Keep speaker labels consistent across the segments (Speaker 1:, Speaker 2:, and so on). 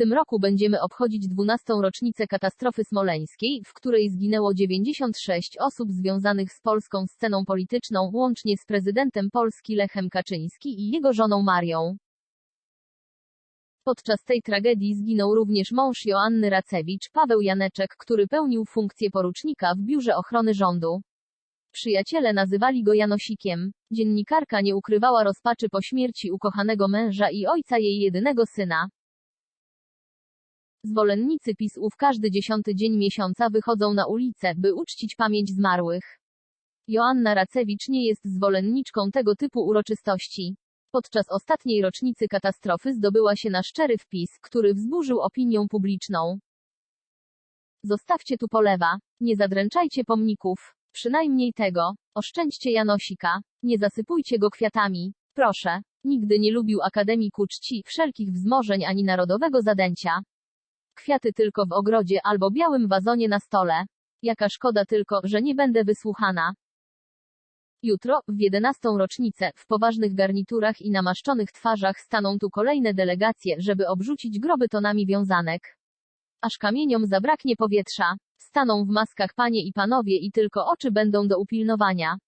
Speaker 1: tym roku będziemy obchodzić 12. rocznicę katastrofy smoleńskiej, w której zginęło 96 osób związanych z polską sceną polityczną, łącznie z prezydentem Polski Lechem Kaczyński i jego żoną Marią. Podczas tej tragedii zginął również mąż Joanny Racewicz, Paweł Janeczek, który pełnił funkcję porucznika w Biurze Ochrony Rządu. Przyjaciele nazywali go Janosikiem. Dziennikarka nie ukrywała rozpaczy po śmierci ukochanego męża i ojca jej jedynego syna. Zwolennicy PiS-u w każdy dziesiąty dzień miesiąca wychodzą na ulicę, by uczcić pamięć zmarłych. Joanna Racewicz nie jest zwolenniczką tego typu uroczystości. Podczas ostatniej rocznicy katastrofy zdobyła się na szczery wpis, który wzburzył opinię publiczną. Zostawcie tu polewa. Nie zadręczajcie pomników. Przynajmniej tego. Oszczędźcie Janosika. Nie zasypujcie go kwiatami. Proszę. Nigdy nie lubił Akademii ku czci, wszelkich wzmożeń ani narodowego zadęcia. Kwiaty tylko w ogrodzie albo białym wazonie na stole. Jaka szkoda tylko, że nie będę wysłuchana. Jutro, w 11. rocznicę, w poważnych garniturach i namaszczonych twarzach staną tu kolejne delegacje, żeby obrzucić groby tonami wiązanek. Aż kamieniom zabraknie powietrza. Staną w maskach panie i panowie i tylko oczy będą do upilnowania.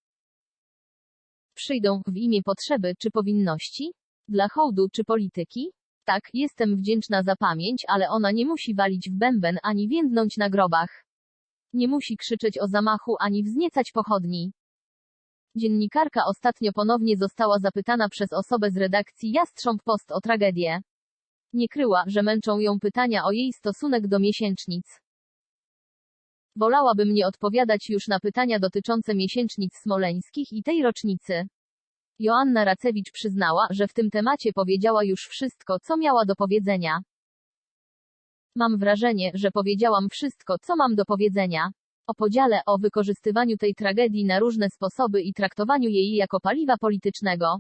Speaker 1: Przyjdą w imię potrzeby czy powinności? Dla hołdu czy polityki? Tak, jestem wdzięczna za pamięć, ale ona nie musi walić w bęben ani więdnąć na grobach. Nie musi krzyczeć o zamachu ani wzniecać pochodni. Dziennikarka ostatnio ponownie została zapytana przez osobę z redakcji Jastrząb Post o tragedię. Nie kryła, że męczą ją pytania o jej stosunek do miesięcznic. Wolałabym nie odpowiadać już na pytania dotyczące miesięcznic smoleńskich i tej rocznicy. Joanna Racewicz przyznała, że w tym temacie powiedziała już wszystko, co miała do powiedzenia. Mam wrażenie, że powiedziałam wszystko, co mam do powiedzenia. O podziale, o wykorzystywaniu tej tragedii na różne sposoby i traktowaniu jej jako paliwa politycznego.